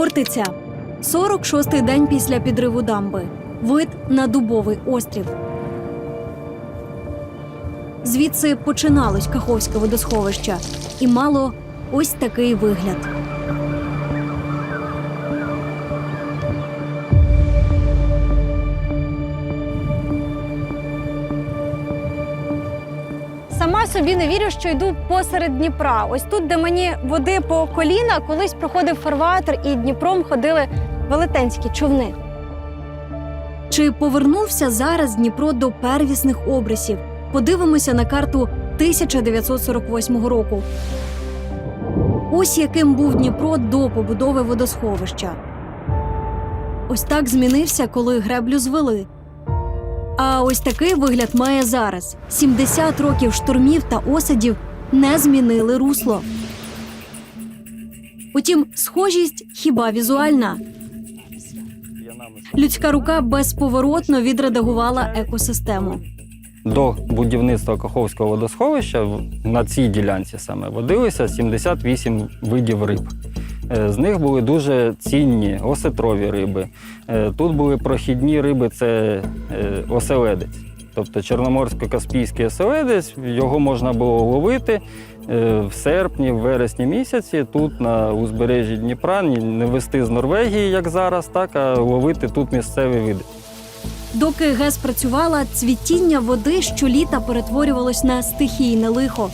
Хортиця. 46-й день після підриву дамби. Вид на дубовий острів. Звідси починалось Каховське водосховище і мало ось такий вигляд. Сама собі не вірю, що йду посеред Дніпра. Ось тут, де мені води по коліна, колись проходив фарватер, і Дніпром ходили велетенські човни. Чи повернувся зараз Дніпро до первісних обрисів? Подивимося на карту 1948 року. Ось яким був Дніпро до побудови водосховища. Ось так змінився, коли греблю звели. А ось такий вигляд має зараз: 70 років штормів та осадів не змінили русло. Утім, схожість хіба візуальна. Людська рука безповоротно відредагувала екосистему. До будівництва Каховського водосховища на цій ділянці саме водилося 78 видів риб. Е, З них були дуже цінні осетрові риби. Е, Тут були прохідні риби це е, оселедець. Тобто чорноморсько-каспійський оселедець, його можна було ловити в серпні, в вересні місяці, тут на узбережжі Дніпра, не вести з Норвегії, як зараз, так, а ловити тут місцеві види. Доки ГЕС працювала, цвітіння води щоліта перетворювалось на стихійне лихо.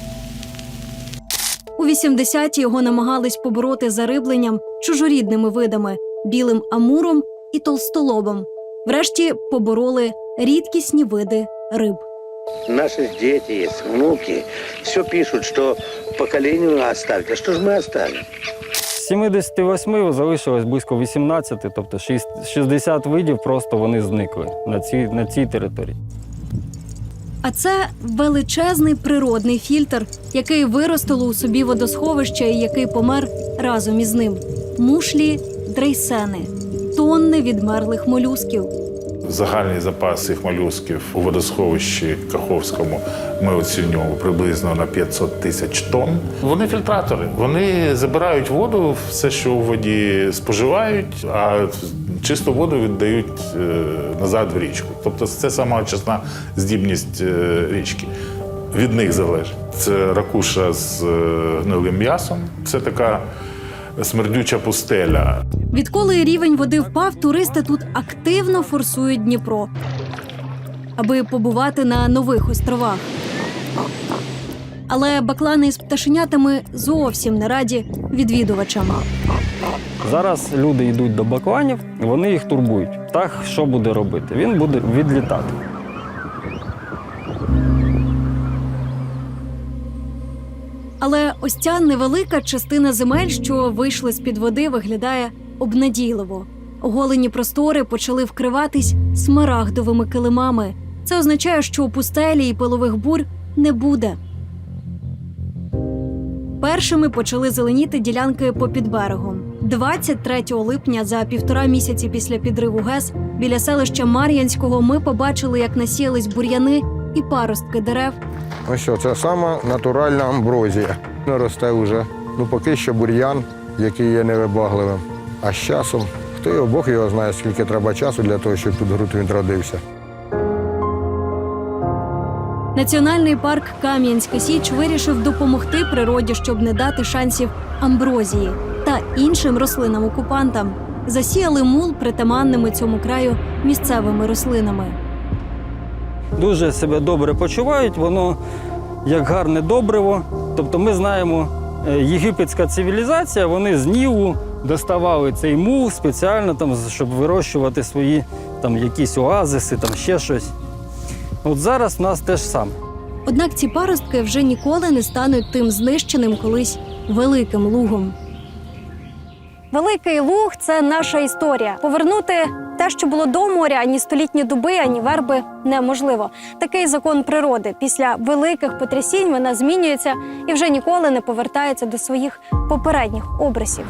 У 80-ті його намагались побороти зарибленням чужорідними видами білим амуром і толстолобом. Врешті побороли рідкісні види риб. Наши дети есть, внуки. Все пишут, что поколению оставить. А что же мы оставим? З 78 залишилось близько 18, тобто 60 видів просто вони зникли на цій, на цій території. А це величезний природний фільтр, який виростило у собі водосховище і який помер разом із ним. Мушлі, дрейсени, тонни відмерлих молюсків. Загальний запас цих молюсків у водосховищі Каховському ми оцінювали приблизно на 500 тисяч тонн. Вони фільтратори. Вони забирають воду, все, що у воді споживають, а чисту воду віддають е, назад в річку. Тобто це сама очисна здібність е, річки. Від них залежить. Це ракуша з е, гнилим м'ясом. Це така смердюча пустеля. Відколи рівень води впав, туристи тут активно форсують Дніпро, аби побувати на нових островах. Але баклани із пташенятами зовсім не раді відвідувачам. Зараз люди йдуть до бакланів, вони їх турбують. Так, що буде робити? Він буде відлітати. Але ось ця невелика частина земель, що вийшли з під води, виглядає обнадійливо. Оголені простори почали вкриватись смарагдовими килимами. Це означає, що у пустелі і пилових бурь не буде. Першими почали зеленіти ділянки попід берегом. 23 липня, за півтора місяці після підриву ГЕС, біля селища Мар'янського ми побачили, як насіялись бур'яни і паростки дерев, Ось що, це сама натуральна амброзія. Не росте вже. Ну поки що бур'ян, який є невибагливим. А з часом, хто його Бог його знає, скільки треба часу для того, щоб тут груд він родився. Національний парк Кам'янська Січ вирішив допомогти природі, щоб не дати шансів амброзії та іншим рослинам-окупантам. Засіяли мул притаманними цьому краю місцевими рослинами. Дуже себе добре почувають, воно як гарне добриво. Тобто ми знаємо, е, єгипетська цивілізація, вони з Нілу доставали цей мул спеціально, там, щоб вирощувати свої там, якісь оазиси, там ще щось. От зараз в нас те ж саме. Однак ці паростки вже ніколи не стануть тим знищеним колись великим лугом. Великий луг це наша історія. Повернути те, що було до моря, ані столітні дуби, ані верби неможливо. Такий закон природи. Після великих потрясінь вона змінюється і вже ніколи не повертається до своїх попередніх обрисів.